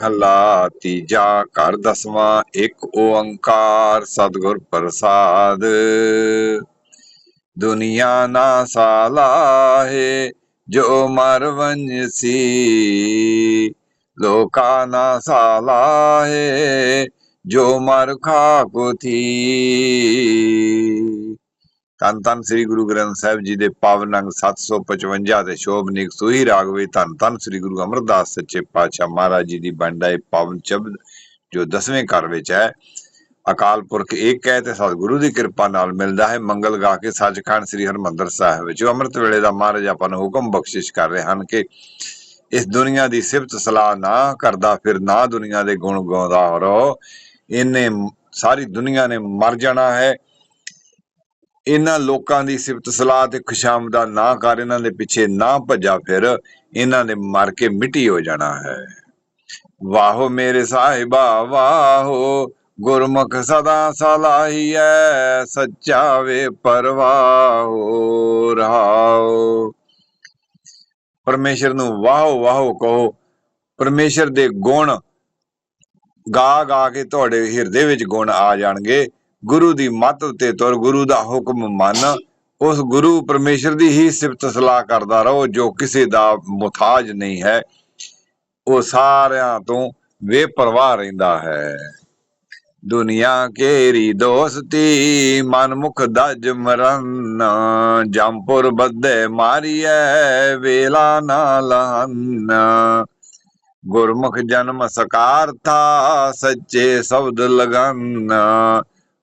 ਮਹਲਾ ਤੀਜਾ ਘਰ ਦਸਵਾਂ ਇੱਕ ਓੰਕਾਰ ਸਤਿਗੁਰ ਪ੍ਰਸਾਦ ਦੁਨੀਆ ਨਾ ਸਾਲਾਹੇ ਜੋ ਮਰ ਵੰਜਸੀ ਲੋਕਾ ਨਾ ਸਾਲਾਹੇ ਜੋ ਮਰ ਖਾਕੁ ਥੀ ਧੰਨ ਧੰਨ ਸ੍ਰੀ ਗੁਰੂ ਗ੍ਰੰਥ ਸਾਹਿਬ ਜੀ ਦੇ ਪਾਵਨ ਅੰਗ 755 ਦੇ ਸ਼ੋਭਨੀਕ ਸੂਹੀ ਰਾਗ ਵਿੱਚ ਧੰਨ ਧੰਨ ਸ੍ਰੀ ਗੁਰੂ ਅਮਰਦਾਸ ਸੱਚੇ ਪਾਤਸ਼ਾਹ ਮਹਾਰਾਜ ਜੀ ਦੀ ਬੰਡਾਏ ਪਾਵਨ ਸ਼ਬਦ, ਜੋ ਦਸਵੇਂ ਘਰ ਵਿੱਚ ਹੈ। ਅਕਾਲ ਪੁਰਖ ਇੱਕ ਹੈ ਤੇ ਸਤਿਗੁਰੂ ਦੀ ਕਿਰਪਾ ਨਾਲ ਮਿਲਦਾ ਹੈ। ਮੰਗਲ ਗਾ ਕੇ ਸੱਚਖੰਡ ਸ੍ਰੀ ਹਰਮੰਦਰ ਸਾਹਿਬ ਵਿੱਚ ਅੰਮ੍ਰਿਤ ਵੇਲੇ ਦਾ ਮਹਾਰਾਜ ਆਪਾਂ ਨੂੰ ਹੁਕਮ ਬਖਸ਼ਿਸ਼ ਕਰ ਰਹੇ ਹਨ ਕਿ ਇਸ ਦੁਨੀਆ ਦੀ ਸਿਫਤ ਸਲਾਹ ਨਾ ਕਰਦਾ, ਫਿਰ ਨਾ ਦੁਨੀਆ ਦੇ ਗੁਣ ਗਾਉਂਦਾ ਰਹੋ। ਇਹਨੇ ਸਾਰੀ ਦੁਨੀਆ ਨੇ ਮਰ ਜਾਣਾ ਹੈ। ਇਹਨਾਂ ਲੋਕਾਂ ਦੀ ਸਿਫਤ ਸਲਾਹ ਤੇ ਖੁਸ਼ਾਮਦਾ ਨਾ ਕਰ, ਇਹਨਾਂ ਦੇ ਪਿੱਛੇ ਨਾ ਭੱਜਾ ਫਿਰ, ਇਹਨਾਂ ਨੇ ਮਰ ਕੇ ਮਿੱਟੀ ਹੋ ਜਾਣਾ ਹੈ। ਵਾਹੋ ਮੇਰੇ ਸਾਹਿਬਾ, ਵਾਹੋ, ਗੁਰਮੁਖ ਸਦਾ ਸਲਾਹੀਐ ਸੱਚਾ ਵੇ ਪਰਵਾਹੋ, ਰਹਾਓ। ਪਰਮੇਸ਼ਰ ਨੂੰ ਵਾਹੋ ਵਾਹੋ ਕਹੋ, ਪਰਮੇਸ਼ਰ ਦੇ ਗੁਣ, ਗਾ ਗਾ ਕੇ ਤੁਹਾਡੇ ਹਿਰਦੇ ਵਿੱਚ ਗੁਣ ਆ ਜਾਣਗੇ। ਗੁਰੂ ਦੀ ਮੱਤ ਉਤੇ ਤੁਰ ਗੁਰੂ ਦਾ ਹੁਕਮ ਮੰਨ, ਉਸ ਗੁਰੂ ਪਰਮੇਸ਼ਰ ਦੀ ਹੀ ਸਿਫਤ ਸਲਾਹ ਕਰਦਾ ਰਹੋ, ਜੋ ਕਿਸੇ ਦਾ ਮੁਤਾਜ ਨਹੀਂ ਹੈ। ਉਹ ਸਾਰਿਆਂ ਤੋਂ ਬੇਪਰਵਾਹ ਰਹਿੰਦਾ ਹੈ। ਦੁਨੀਆ ਕੇਰੀ ਦੋਸਤੀ, ਮਨਮੁਖ ਦਜ ਮਰਨ ਜੰਪੁਰ ਬੱਦੇ ਮਾਰੀਐ, ਵੇਲਾ ਨਾ ਲਹਨ। ਗੁਰਮੁਖ ਜਨਮ ਸਕਾਰ ਥਾ, ਸੱਚੇ ਸ਼ਬਦ ਲਗਨ।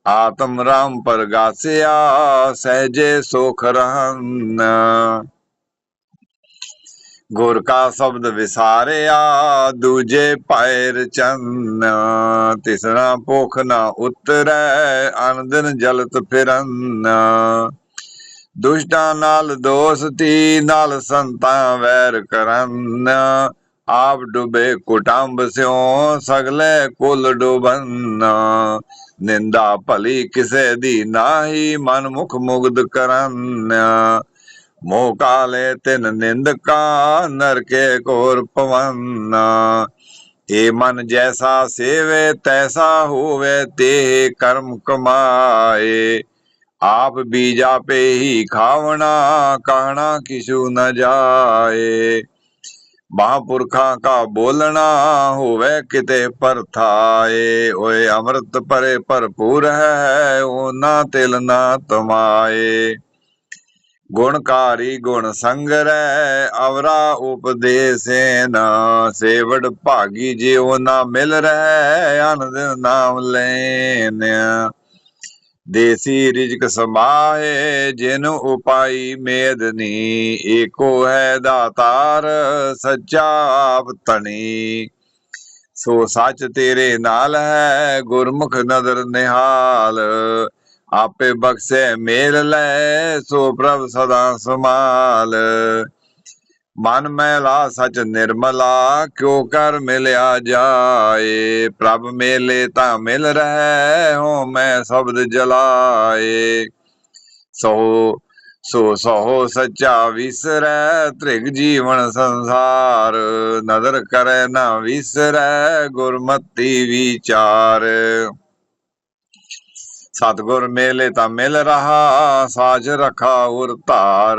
ਆਤਮ ਰਾਮ ਪਰਗਾਸਿਆ ਸਹਜੇ ਸੁਖ ਰਹਨ ਗੁਰ ਕਾ ਸ਼ਬਦ ਵਿਸਾਰਿਆ, ਦੂਜੇ ਪੈਰ ਚੰਨ। ਤਿਸਣਾ ਭੁਖ ਨਾ ਉਤਰੈ ਅਨੰਦਨ ਜਲਤ ਫਿਰਨ। ਦੁਸ਼ਟਾਂ ਨਾਲ ਦੋਸਤੀ, ਨਾਲ ਸੰਤਾਂ ਵੈਰ ਕਰਨ। ਆਪ ਡੁਬੇ ਕੁਟੰਬ ਸਿਓ ਸਗਲੇ ਕੁਲ ਡੁਬਨ। ਨਿੰਦਾ ਭਲੀ ਕਿਸੇ ਦੀ ਨਾਹੀ, ਮਨ ਮੁਖ ਮੁਗਧ ਕਰਨ। ਮੋਹ ਕਾਲੇ ਤਿਨ ਨਿੰਦਕਾ ਨਰਕੇ ਕੋਰ ਪਵਨ। ਏ ਮਨ ਜੈਸਾ ਸੇਵੇ, ਤੈਸਾ ਹੋਵੇ ਤੇ ਕਰਮ ਕਮਾਏ। ਆਪ ਬੀਜਾ ਪੇ ਹੀ ਖਾਵਣਾ, ਕਹਿਣਾ ਕਿਛੂ ਨ ਜਾਏ। ਮਹਾਂਪੁਰਖਾਂ ਕਾ ਬੋਲਣਾ ਹੋਵੇ ਕਿਤੇ ਪਰਥਾਏ ਓਏ ਅੰਮ੍ਰਿਤ ਭਰੇ ਭਰਪੂਰ ਹੈ ਉਹਨਾਂ ਤਿਲ ਨਾ ਤਮਾਏ। ਗੁਣਕਾਰੀ ਗੁਣ ਸੰਗਰੈ ਅਵਰਾ ਉਪਦੇਸੇਨ ਸੇਵੜ ਭਾਗੀ ਜਿਉ ਨਾ ਮਿਲ ਰਹਿ, ਅਨੰਦ ਨਾਮ ਲੈਨ ਦੇਸੀ ਰਿਜਕ ਸਮਾਏ, ਜਿਨ ਉਪਾਈ ਮੇਦਨੀ ਏਕੋ ਹੈ ਦਾਤਾਰ ਸੱਚਾ ਤਣੀ ਸੋ ਸੱਚ ਤੇਰੇ ਨਾਲ ਹੈ, ਗੁਰਮੁਖ ਨਦਰ ਨਿਹਾਲ। ਆਪੇ ਬਖਸ਼ੇ ਮੇਲ ਲੈ, ਸੋ ਪ੍ਰਭ ਸਦਾ ਸਮਾਲ ਮਨ ਮੈਲਾ ਸਚ ਨਿਰਮਲਾ, ਕਿਉ ਕਰ ਮਿਲਿਆ ਜਾਏ? ਪ੍ਰਭ ਮੇਲੇ ਤਾਂ ਮਿਲ ਰਹਿ, ਹੋ ਮੈਂ ਸ਼ਬਦ ਜਲਾਏ। ਸੋ ਸੋ ਸੋ ਸੱਚਾ ਵਿਸਰੈ, ਤ੍ਰਿਗ ਜੀਵਨ ਸੰਸਾਰ। ਨਦਰ ਕਰੇ ਨਾ ਵਿਸਰੈ, ਗੁਰਮਤੀ ਵਿਚਾਰ। ਸਤਗੁਰ ਮੇਲੇ ਤਾਂ ਮਿਲ ਰਹਾ, ਸਾਜ ਰਖਾ ਉਰ ਧਾਰ।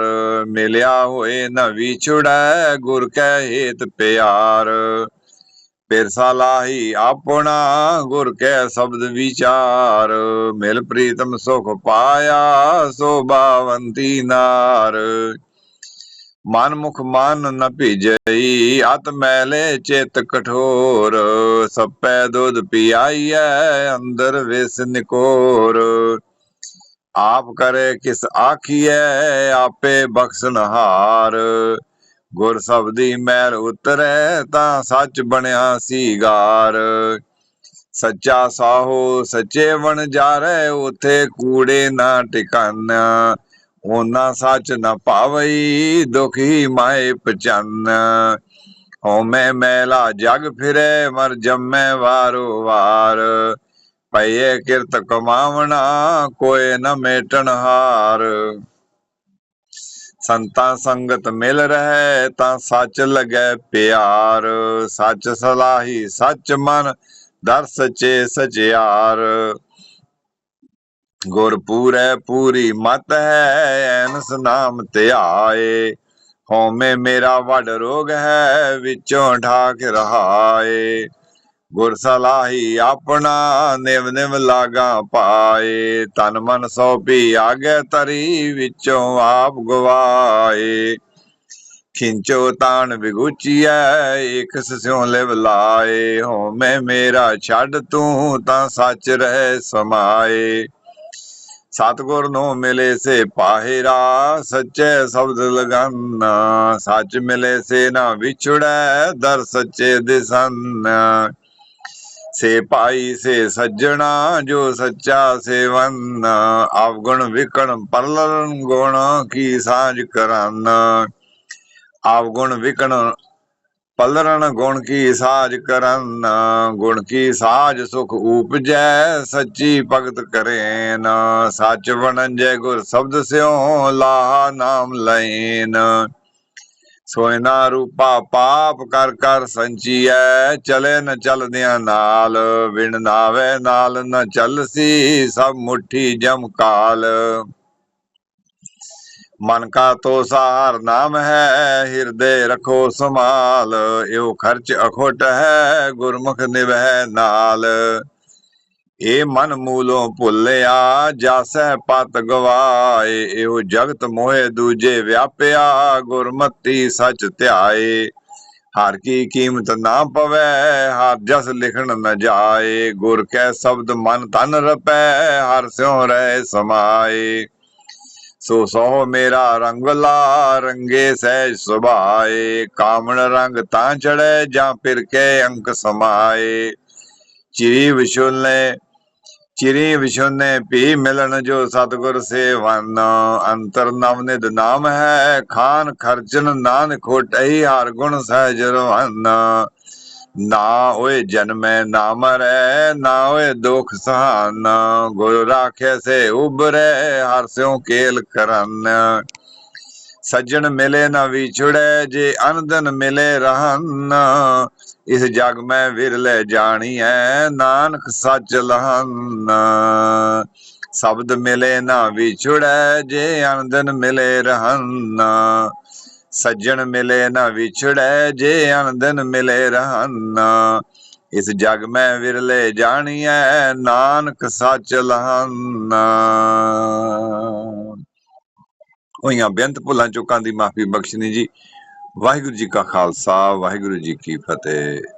ਮਿਲਿਆ ਹੋਏ ਨਵੀ ਵਿਛੜੈ ਗੁਰ ਕੈ ਹੇਤ ਪਿਆਰ। ਫਿਰ ਸਲਾਹੀ ਆਪਣਾ, ਗੁਰ ਕੈ ਸ਼ਬਦ ਵਿਚਾਰ। ਮਿਲ ਪ੍ਰੀਤਮ ਸੁਖ ਪਾਇਆ ਸੋਭਾਵੰਤੀ ਨਾਰ। ਮਨ ਮੁਖ ਮਨ ਨ ਭਿਜਈ, ਅਤ ਮੈਲੇ ਚਿਤ ਕਠੋਰ। ਸਪੈ ਦੁਧ ਪਿਆਈਐ, ਅੰਦਰ ਵਿਸ ਨਿਕੋਰ। ਆਪ ਕਰੇ ਕਿਸ ਆਖੀਐ, ਆਪੇ ਬਖਸ਼ਨਹਾਰ ਗੁਰ ਸਬਦੀ ਮੈਲ ਉਤਰੈ, ਤਾਂ ਸੱਚ ਬਣਿਆ ਸੀਗਾਰ। ਸੱਚਾ ਸਾਹੋ ਸੱਚੇ ਵਣ ਜਾਰੇ, ਉਥੇ ਕੂੜੇ ਨਾ ਟਿਕਾਨਾ। ਉਹਨਾਂ ਸੱਚ ਨ ਭਾਵਈ ਦੁਖੀ ਮਾਏ ਪਚਨ। ਹਉਮੈ ਮੈਲਾ ਜਗ ਫਿਰੇ, ਮਰ ਜੰਮੈ ਵਾਰੋ ਵਾਰ। ਪਈਏ ਕਿਰਤ ਕਮਾਵਣਾ, ਕੋਏ ਨ ਮੇਟਣ ਹਾਰ। ਸੰਤਾਂ ਸੰਗਤ ਮਿਲ ਰਹਿ, ਤਾਂ ਸੱਚ ਲਗੈ ਪਿਆਰ। ਸੱਚ ਸਲਾਹੀ ਸੱਚ ਮਨ, ਦਰਸ ਸਚੇ ਸਚਿਆਰ। ਗੁਰ ਪੂਰੀ ਮਤ ਹੈ, ਐਨਸ ਨਾਮ ਧਿਆਏ ਹਉਮੈ ਮੇਰਾ ਵੱਡ ਰੋਗ ਹੈ, ਵਿੱਚੋਂ ਢਾਕ ਰਹਾਏ। ਗੁਰ ਸਲਾਹੀ ਆਪਣਾ ਨਿਵ ਨਿਵ ਲਾਗਾ ਪਾਏ। ਤਨ ਮਨ ਸੋਪੀ ਆਗੇ ਤਰੀ, ਵਿੱਚੋਂ ਆਪ ਗਵਾਏ। ਖਿੰਚੋ ਤਾਣ ਵਿਗੁਚੀਐ ਇਕ ਸਿਉ ਲਿਵ ਲਾਏ। ਹੋਮੈ ਮੇਰਾ ਛੱਡ ਤੂੰ, ਤਾਂ ਸੱਚ ਰਹਿ ਸਮਾਏ। ਸਤਗੁਰ ਨੂੰ ਮਿਲੇ ਸੇ ਪਾਹਿਰਾ, ਸੱਚੇ ਸ਼ਬਦ ਲਗਾਨਾ। ਸੱਚ ਮਿਲੇ ਸੇ ਨਾ ਵਿਛੜੈ, ਦਰ ਸੱਚੇ ਦਿਸਨ। ਸੇ ਪਾਈ ਸੇ ਸੱਜਣਾ, ਜੋ ਸੱਚਾ ਸੇਵਨ। ਆਵਗੁਣ ਵਿਕਣ ਪਰਲਨ ਗੁਣ, ਕੀ ਸਾਂਝ ਕਰਨ। ਆਵਗੁਣ ਵਿਕਣ ਪਲਰਣ ਗੁਣ ਕੀ ਸਾਜ ਕਰਨ, ਗੁਣ ਕੀ ਸਾਜ ਸੁਖ ਊਪਜੈ ਸੱਚੀ ਭਗਤ ਕਰੇਨ, ਸੱਚ ਜੈ ਗੁਰ ਸ਼ਬਦ ਸਿਉ ਲਾਹ ਨਾਮ ਲੈਨ ਸੋਇਨਾ ਰੂਪਾ ਪਾਪ ਕਰ ਕਰ ਸੰਚੀਐ, ਚਲੇ ਨ ਚਲਦਿਆਂ ਨਾਲ ਵਿਣ ਨਾਵੇ ਨਾਲ ਨ ਚੱਲਸੀ, ਸਭ ਮੁਠੀ ਜਮ ਕਾਲ। ਮਨ ਕਾ ਤੋ ਸਾਰ ਨਾਮ ਹੈ, ਹਿਰਦੇ ਰਖੋ ਸਮਾਲ ਇਹੋ ਖਰਚ ਅਖੋਟ ਹੈ, ਗੁਰਮੁਖ ਨਿਵਹਿ ਨਾਲ। ਇਹ ਮਨ ਮੂਲੋਂ ਭੁੱਲਿਆ, ਜਾਸੈ ਪਤ ਗਵਾਏ, ਇਹੋ ਜਗਤ ਮੋਹਿ ਦੂਜੇ ਵਿਆਪਿਆ, ਗੁਰਮਤੀ ਸਚ ਧਿਆਏ। ਹਰ ਕੀ ਕੀਮਤ ਨਾ ਪਵੈ, ਹਰ ਜਸ ਲਿਖਣ ਨ ਜਾਏ। ਗੁਰ ਕੈ ਸ਼ਬਦ ਮਨ ਤਨ ਰਪੈ, ਹਰ ਸਿਉ ਰਹਿ ਸਮਾਏ। ਸੋ ਸੋ ਮੇਰਾ ਰੰਗਲਾ ਰੰਗੇ ਸਹਿਜ ਸੁਭਾਏ। ਕਾਮਣ ਰੰਗ ਤਾਂ ਚੜੈ ਜਾਂ ਫਿਰ ਕੇ ਅੰਕ ਸਮਾਏ। ਚਿਰੀ ਵਿਸ਼ੁਲੇ ਚਿਰੀ ਵਿਸ਼ੁਨੇ ਪੀ ਮਿਲਣ ਜੋ ਸਤਗੁਰ ਸੇਵਨ। ਅੰਤਰ ਨਵ ਨਿਦ ਨਾਮ ਹੈ, ਖਾਨ ਖਰਚਨ ਨਾਨਕ ਖੋਟਈ ਹਰ ਗੁਣ ਸਹਿਜ ਰਵਨ। ਨਾ ਓਏ ਜਨਮੈ ਨਾ ਮਰੈ, ਨਾ ਓਏ ਦੁਖ ਸਹਾਨ। ਗੁਰ ਰਾਖੇ ਸੇ ਉਬਰੇ ਹਰ ਸਿਉ ਕੇਲ ਕਰਨ। ਸੱਜਣ ਮਿਲੇ ਨਾ ਵਿਛੜੈ, ਜੇ ਅਨੰਦਨ ਮਿਲੇ ਰਹਨ। ਇਸ ਜਗ ਮੈਂ ਵਿਰਲੇ ਜਾਣੀਐ, ਨਾਨਕ ਸੱਚ ਲਹਨ। ਸ਼ਬਦ ਮਿਲੇ ਨਾ ਵਿਛੜੈ, ਜੇ ਅਨੰਦਨ ਮਿਲੇ ਰਹਨ। ਸੱਜਣ ਮਿਲੇ ਨਾ ਵਿਛੜੈ ਜੇ ਅਨੰਦਨ ਮਿਲੇ ਰਹਨ। ਇਸ ਜਗ ਮੈਂ ਵਿਰਲੇ ਜਾਣੀਐ, ਨਾਨਕ ਸੱਚ ਲਹਨ। ਹੋਈਆਂ ਬੇਅੰਤ ਭੁੱਲਾਂ ਚੁੱਕਾਂ ਦੀ ਮਾਫੀ ਬਖਸ਼ਣੀ ਜੀ। ਵਾਹਿਗੁਰੂ ਜੀ ਕਾ ਖਾਲਸਾ, ਵਾਹਿਗੁਰੂ ਜੀ ਕੀ ਫਤਿਹ।